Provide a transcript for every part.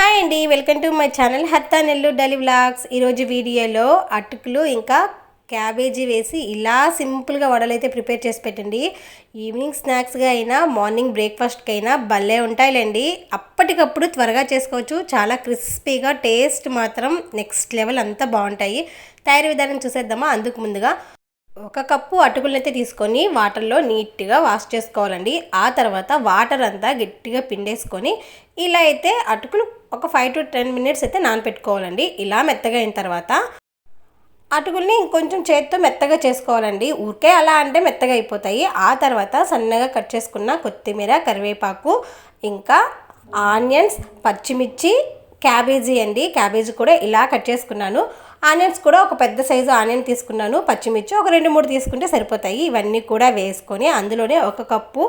Hi అండి. Welcome to my channel హత్తా Nellore daily vlogs. ఈరోజు వీడియోలో అటుకులు ఇంకా క్యాబేజీ వేసి ఇలా సింపుల్గా వడలైతే ప్రిపేర్ చేసి పెట్టండి. ఈవినింగ్ స్నాక్స్గా అయినా మార్నింగ్ బ్రేక్ఫాస్ట్కి అయినా భలే ఉంటాయిలేండి. అప్పటికప్పుడు త్వరగా చేసుకోవచ్చు. చాలా క్రిస్పీగా టేస్ట్ మాత్రం నెక్స్ట్ లెవెల్ అంతా బాగుంటాయి. తయారీ విధానం చూసేద్దామా? అందుకు ముందుగా ఒక కప్పు అటుకులైతే తీసుకొని వాటర్లో నీట్గా వాష్ చేసుకోవాలండి. ఆ తర్వాత వాటర్ అంతా గట్టిగా పిండేసుకొని ఇలా అయితే అటుకులు ఒక ఫైవ్ టు టెన్ మినిట్స్ అయితే నానపెట్టుకోవాలండి. ఇలా మెత్తగా అయిన తర్వాత అటుకుల్ని ఇంకొంచెం చేత్తో మెత్తగా చేసుకోవాలండి. ఊరికే అలా అంటే మెత్తగా అయిపోతాయి. ఆ తర్వాత సన్నగా కట్ చేసుకున్న కొత్తిమీర కరివేపాకు ఇంకా ఆనియన్స్ పచ్చిమిర్చి క్యాబేజీ అండి. క్యాబేజీ కూడా ఇలా కట్ చేసుకున్నాను. ఆనియన్స్ కూడా ఒక పెద్ద సైజు ఆనియన్ తీసుకున్నాను. పచ్చిమిర్చి ఒక రెండు మూడు తీసుకుంటే సరిపోతాయి. ఇవన్నీ కూడా వేసుకొని అందులోనే ఒక కప్పు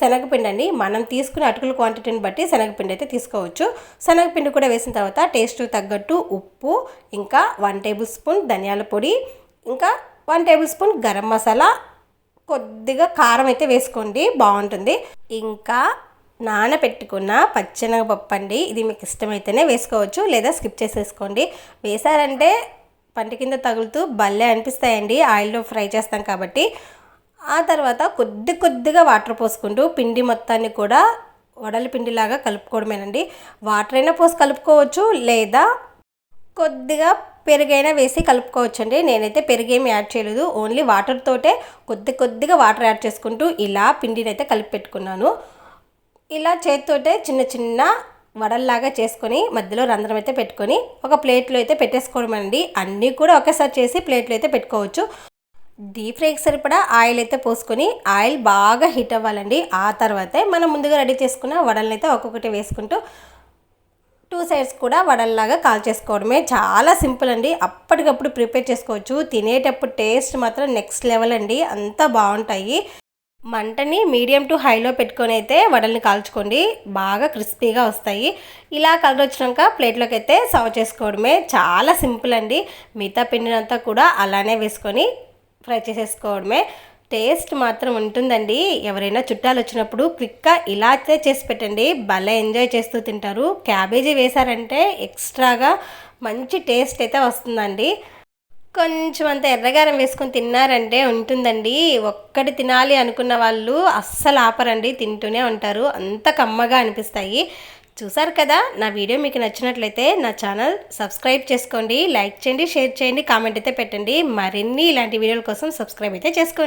శనగపిండి అండి. మనం తీసుకునే అటుకుల క్వాంటిటీని బట్టి శనగపిండి అయితే తీసుకోవచ్చు. శనగపిండి కూడా వేసిన తర్వాత టేస్ట్ తగ్గట్టు ఉప్పు ఇంకా వన్ టేబుల్ స్పూన్ ధనియాల పొడి ఇంకా one tablespoon garam masala. కొద్దిగా కారం అయితే వేసుకోండి. బాగుంటుంది. ఇంకా నానబెట్టుకున్న పచ్చనగపప్పు అండి ఇది మీకు ఇష్టమైతేనే వేసుకోవచ్చు లేదా స్కిప్ చేసేసుకోండి. వేసారంటే పంట కింద తగులుతూ భలే అనిపిస్తాయండి. ఆయిల్లో ఫ్రై చేస్తాం కాబట్టి. ఆ తర్వాత కొద్ది కొద్దిగా వాటర్ పోసుకుంటూ పిండి మొత్తాన్ని కూడా వడల పిండిలాగా కలుపుకోవడమేనండి. వాటర్ అయినా పోసి కలుపుకోవచ్చు లేదా కొద్దిగా పెరుగైనా వేసి కలుపుకోవచ్చు అండి నేనైతే పెరుగేమి యాడ్ చేయలేదు. ఓన్లీ వాటర్తోటే కొద్ది కొద్దిగా వాటర్ యాడ్ చేసుకుంటూ ఇలా పిండిని అయితే కలిపి పెట్టుకున్నాను. ఇలా చేతితోటే చిన్న చిన్న వడల్లాగా చేసుకొని మధ్యలో రంధ్రం అయితే పెట్టుకొని ఒక ప్లేట్లో అయితే పెట్టేసుకోవడమండి అన్నీ కూడా ఒకేసారి చేసి ప్లేట్లో అయితే పెట్టుకోవచ్చు. డీప్ ఫ్రైకి సరిపడా ఆయిల్ అయితే పోసుకొని ఆయిల్ బాగా హీట్ అవ్వాలండి. ఆ తర్వాతే మనం ముందుగా రెడీ చేసుకున్న వడల్ని అయితే ఒక్కొక్కటి వేసుకుంటూ టూ సైడ్స్ కూడా వడల్లాగా కాల్ చేసుకోవడమే చాలా సింపుల్ అండి. అప్పటికప్పుడు ప్రిపేర్ చేసుకోవచ్చు. తినేటప్పుడు టేస్ట్ మాత్రం నెక్స్ట్ లెవెల్ అండి. అంతా బాగుంటాయి. మంటని మీడియం టు హైలో పెట్టుకొని అయితే వడల్ని కాల్చుకోండి. బాగా క్రిస్పీగా వస్తాయి. ఇలా కలర్ వచ్చినాక ప్లేట్లోకి అయితే సర్వ్ చేసుకోవడమే చాలా సింపుల్ అండి. మిగతా పిండినంతా కూడా అలానే వేసుకొని ఫ్రై చేసేసుకోవడమే. టేస్ట్ మాత్రం ఉంటుందండి. ఎవరైనా చుట్టాలు వచ్చినప్పుడు క్విక్గా ఇలా అయితే చేసి పెట్టండి. భలే ఎంజాయ్ చేస్తూ తింటారు. క్యాబేజీ వేశారంటే ఎక్స్ట్రాగా మంచి టేస్ట్ అయితే వస్తుందండి. కొంచెం అంత ఎర్రగారం వేసుకొని తిన్నారంటే ఉంటుందండి. ఒక్కటి తినాలి అనుకున్న వాళ్ళు అస్సలు ఆపరండి తింటూనే ఉంటారు. అంత కమ్మగా అనిపిస్తాయి. చూసారు కదా నా వీడియో మీకు నచ్చినట్లయితే నా ఛానల్ సబ్స్క్రైబ్ చేసుకోండి లైక్ చేయండి షేర్ చేయండి కామెంట్ అయితే పెట్టండి. మరిన్ని ఇలాంటి వీడియోల కోసం సబ్స్క్రైబ్ అయితే చేసుకోండి.